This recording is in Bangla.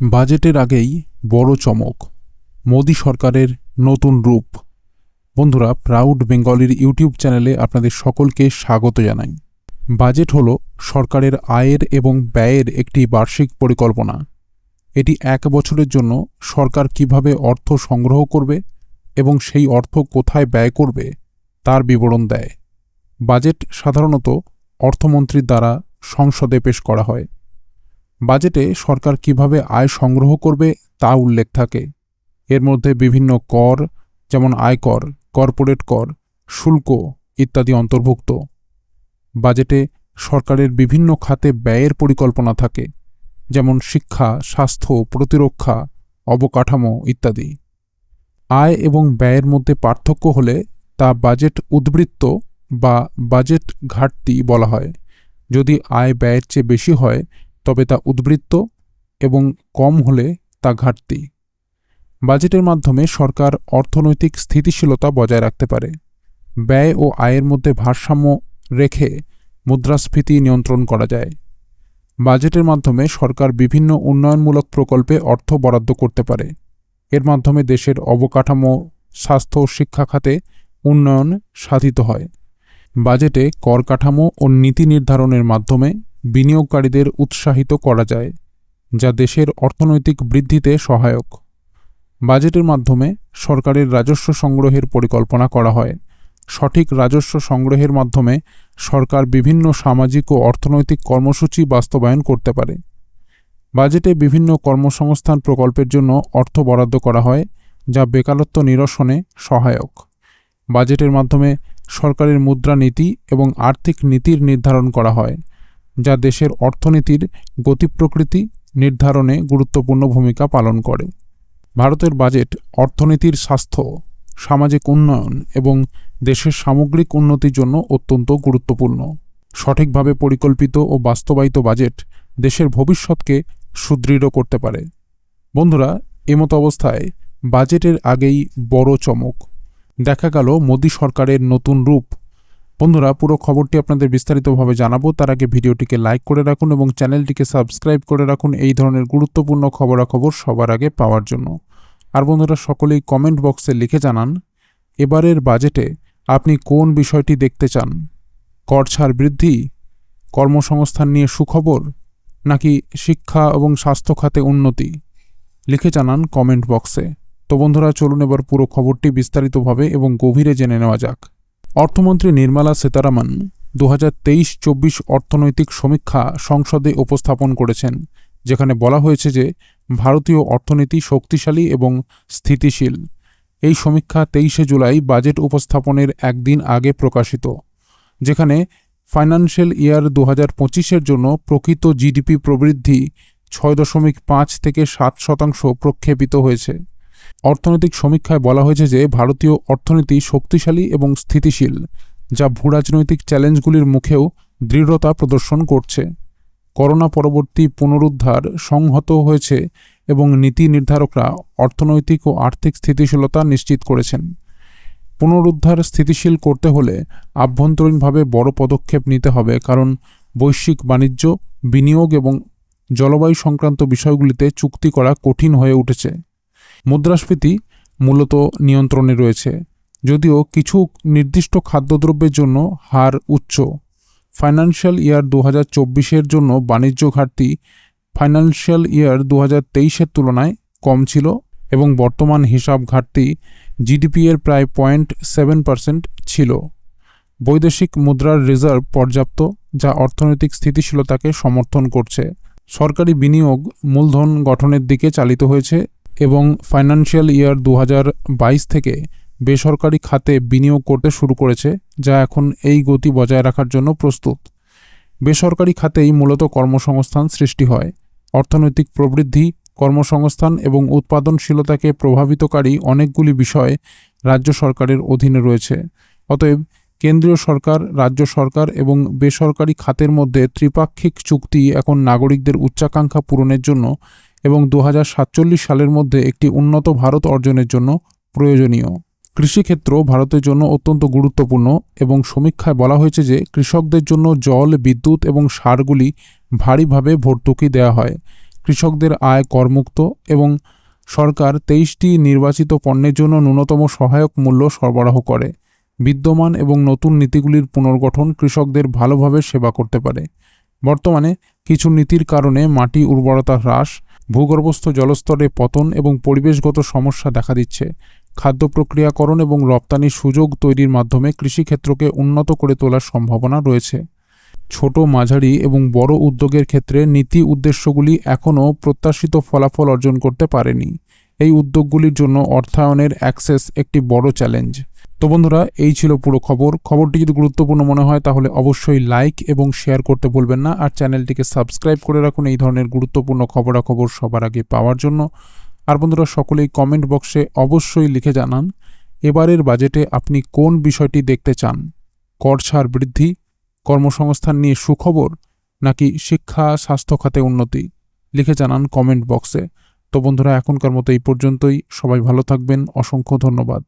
বাজেটের আগেই বড় চমক, মোদী সরকারের নতুন রূপ। বন্ধুরা প্রাউড বেঙ্গলির ইউটিউব চ্যানেলে আপনাদের সকলকে স্বাগত জানাই। বাজেট হল সরকারের আয়ের এবং ব্যয়ের একটি বার্ষিক পরিকল্পনা। এটি এক বছরের জন্য সরকার কীভাবে অর্থ সংগ্রহ করবে এবং সেই অর্থ কোথায় ব্যয় করবে, তার বিবরণ দেয়। বাজেট সাধারণত অর্থমন্ত্রীর দ্বারা সংসদে পেশ করা হয়। বাজেটে সরকার কীভাবে আয় সংগ্রহ করবে তা উল্লেখ থাকে। এর মধ্যে বিভিন্ন কর, যেমন আয়কর কর্পোরেট কর, শুল্ক ইত্যাদি অন্তর্ভুক্ত। বাজেটে সরকারের বিভিন্ন খাতে ব্যয়ের পরিকল্পনা থাকে, যেমন শিক্ষা, স্বাস্থ্য, প্রতিরক্ষা, অবকাঠামো ইত্যাদি। আয় এবং ব্যয়ের মধ্যে পার্থক্য হলে তা বাজেট উদ্বৃত্ত বা বাজেট ঘাটতি বলা হয়। যদি আয় ব্যয়ের চেয়ে বেশি হয় তবে তা উদ্বৃত্ত এবং কম হলে তা ঘাটতি। বাজেটের মাধ্যমে সরকার অর্থনৈতিক স্থিতিশীলতা বজায় রাখতে পারে। ব্যয় ও আয়ের মধ্যে ভারসাম্য রেখে মুদ্রাস্ফীতি নিয়ন্ত্রণ করা যায়। বাজেটের মাধ্যমে সরকার বিভিন্ন উন্নয়নমূলক প্রকল্পে অর্থ বরাদ্দ করতে পারে। এর মাধ্যমে দেশের অবকাঠামো, স্বাস্থ্য ও শিক্ষা খাতে উন্নয়ন সাধিত হয়। বাজেটে কর কাঠামো ও নীতি নির্ধারণের মাধ্যমে বিনিয়োগকারীদের উৎসাহিত করা যায়, যা দেশের অর্থনৈতিক বৃদ্ধিতে সহায়ক। বাজেটের মাধ্যমে সরকারের রাজস্ব সংগ্রহের পরিকল্পনা করা হয়। সঠিক রাজস্ব সংগ্রহের মাধ্যমে সরকার বিভিন্ন সামাজিক ও অর্থনৈতিক কর্মসূচি বাস্তবায়ন করতে পারে। বাজেটে বিভিন্ন কর্মসংস্থান প্রকল্পের জন্য অর্থ বরাদ্দ করা হয়, যা বেকারত্ব নিরসনে সহায়ক। বাজেটের মাধ্যমে সরকারের মুদ্রানীতি এবং আর্থিক নীতির নির্ধারণ করা হয়। যা দেশের অর্থনীতির গতি প্রকৃতি নির্ধারণে গুরুত্বপূর্ণ ভূমিকা পালন করে। ভারতের বাজেট অর্থনীতির স্বাস্থ্য, সামাজিক উন্নয়ন এবং দেশের সামগ্রিক উন্নতির জন্য অত্যন্ত গুরুত্বপূর্ণ। সঠিকভাবে পরিকল্পিত ও বাস্তবায়িত বাজেট দেশের ভবিষ্যৎকে সুদৃঢ় করতে পারে। বন্ধুরা এমতো অবস্থায় বাজেটের আগেই বড় চমক। দেখা গেল মোদী সরকারের নতুন রূপ। বন্ধুরা, পুরো খবরটি আপনাদের বিস্তারিতভাবে জানাব। তার আগে ভিডিওটিকে লাইক করে রাখুন এবং চ্যানেলটিকে সাবস্ক্রাইব করে রাখুন। এই ধরনের গুরুত্বপূর্ণ খবরাখবর সবার আগে পাওয়ার জন্য। আর বন্ধুরা, সকলেই কমেন্ট বক্সে লিখে জানান, এবারের বাজেটে আপনি কোন বিষয়টি দেখতে চান? কর ছাড় বৃদ্ধি? কর্মসংস্থান নিয়ে সুখবর? নাকি শিক্ষা এবং স্বাস্থ্য খাতে উন্নতি? লিখে জানান কমেন্ট বক্সে তো বন্ধুরা, চলুন এবার পুরো খবরটি বিস্তারিতভাবে এবং গভীরে জেনে নেওয়া যাক। অর্থমন্ত্রী নির্মলা সীতারামন দু হাজার তেইশ চব্বিশ অর্থনৈতিক সমীক্ষা সংসদে উপস্থাপন করেছেন, যেখানে বলা হয়েছে যে ভারতীয় অর্থনীতি শক্তিশালী এবং স্থিতিশীল। এই সমীক্ষা তেইশে জুলাই বাজেট উপস্থাপনের একদিন আগে প্রকাশিত, যেখানে ফাইন্যান্সিয়াল ইয়ার দু হাজার পঁচিশের জন্য প্রকৃত জিডিপি প্রবৃদ্ধি ছয় দশমিক পাঁচ থেকে সাত শতাংশ প্রক্ষেপিত হয়েছে। অর্থনৈতিক সমীক্ষায় বলা হয়েছে যে ভারতীয় অর্থনীতি শক্তিশালী এবং স্থিতিশীল, যা ভূরাজনৈতিক চ্যালেঞ্জগুলির মুখেও দৃঢ়তা প্রদর্শন করছে। করোনা পরবর্তী পুনরুদ্ধার সংহত হয়েছে এবং নীতি নির্ধারকরা অর্থনৈতিক ও আর্থিক স্থিতিশীলতা নিশ্চিত করেছেন। পুনরুদ্ধার স্থিতিশীল করতে হলে আভ্যন্তরীণভাবে বড় পদক্ষেপ নিতে হবে, কারণ বৈশ্বিক বাণিজ্য, বিনিয়োগ এবং জলবায়ু সংক্রান্ত বিষয়গুলিতে চুক্তি করা কঠিন হয়ে উঠেছে। মুদ্রাস্ফীতি মূলত নিয়ন্ত্রণে রয়েছে, যদিও কিছু নির্দিষ্ট খাদ্যদ্রব্যের জন্য হার উচ্চ। ফাইন্যান্সিয়াল ইয়ার দু হাজার জন্য বাণিজ্য ঘাটতি ফাইন্যান্সিয়াল ইয়ার দু হাজার তুলনায় কম ছিল এবং বর্তমান হিসাব ঘাটতি জিডিপি এর প্রায় পয়েন্ট সেভেন পার্সেন্ট ছিল। বৈদেশিক মুদ্রার রিজার্ভ পর্যাপ্ত, যা অর্থনৈতিক স্থিতিশীলতাকে সমর্থন করছে। সরকারি বিনিয়োগ মূলধন গঠনের দিকে চালিত হয়েছে এবং ফাইন্যান্সিয়াল ইয়ার দু হাজার বাইশ থেকে বেসরকারি খাতে বিনিয়োগ করতে শুরু করেছে, যা এখন এই গতি বজায় রাখার জন্য প্রস্তুত। বেসরকারি খাতেই মূলত কর্মসংস্থান সৃষ্টি হয়। অর্থনৈতিক প্রবৃদ্ধি, কর্মসংস্থান এবং উৎপাদনশীলতাকে প্রভাবিতকারী অনেকগুলি বিষয় রাজ্য সরকারের অধীনে রয়েছে। অতএব কেন্দ্রীয় সরকার, রাজ্য সরকার এবং বেসরকারি খাতের মধ্যে ত্রিপাক্ষিক চুক্তি এখন নাগরিকদের উচ্চাকাঙ্ক্ষা পূরণের জন্য এবং দু হাজার সাতচল্লিশ সালের মধ্যে একটি উন্নত ভারত অর্জনের জন্য প্রয়োজনীয়। কৃষিক্ষেত্র ভারতের জন্য অত্যন্ত গুরুত্বপূর্ণ এবং সমীক্ষায় বলা হয়েছে যে কৃষকদের জন্য জল, বিদ্যুৎ এবং সারগুলি ভারীভাবে ভর্তুকি দেওয়া হয়। কৃষকদের আয় করমুক্ত এবং সরকার তেইশটি নির্বাচিত পণ্যের জন্য ন্যূনতম সহায়ক মূল্য সরবরাহ করে। বিদ্যমান এবং নতুন নীতিগুলির পুনর্গঠন কৃষকদের ভালোভাবে সেবা করতে পারে। বর্তমানে কিছু নীতির কারণে মাটি উর্বরতা হ্রাস ভূগর্ভস্থ জলস্তরে পতন এবং পরিবেশগত সমস্যা দেখা দিচ্ছে। খাদ্য প্রক্রিয়াকরণ এবং রপ্তানির সুযোগ তৈরির মাধ্যমে কৃষিক্ষেত্রকে উন্নত করে তোলার সম্ভাবনা রয়েছে। ছোট মাঝারি এবং বড় উদ্যোগের ক্ষেত্রে নীতি উদ্দেশ্যগুলি এখনও প্রত্যাশিত ফলাফল অর্জন করতে পারেনি। এই উদ্যোগগুলির জন্য অর্থায়নের অ্যাক্সেস একটি বড় চ্যালেঞ্জ। তো বন্ধুরা, এই ছিল পুরো খবর। খবরটি যদি গুরুত্বপূর্ণ মনে হয়, তাহলে অবশ্যই লাইক এবং শেয়ার করতে ভুলবেন না। আর চ্যানেলটিকে সাবস্ক্রাইব করে রাখুন এই ধরনের গুরুত্বপূর্ণ খবরাখবর সবার আগে পাওয়ার জন্য। আর বন্ধুরা, সকলেই কমেন্ট বক্সে অবশ্যই লিখে জানান, এবারের বাজেটে আপনি কোন বিষয়টি দেখতে চান? কর ছাড় বৃদ্ধি, কর্মসংস্থান নিয়ে সুখবর, নাকি শিক্ষা, স্বাস্থ্য খাতে উন্নতি? লিখে জানান কমেন্ট বক্সে তো বন্ধুরা, এখনকার মতো এই পর্যন্তই। সবাই ভালো থাকবেন। অসংখ্য ধন্যবাদ।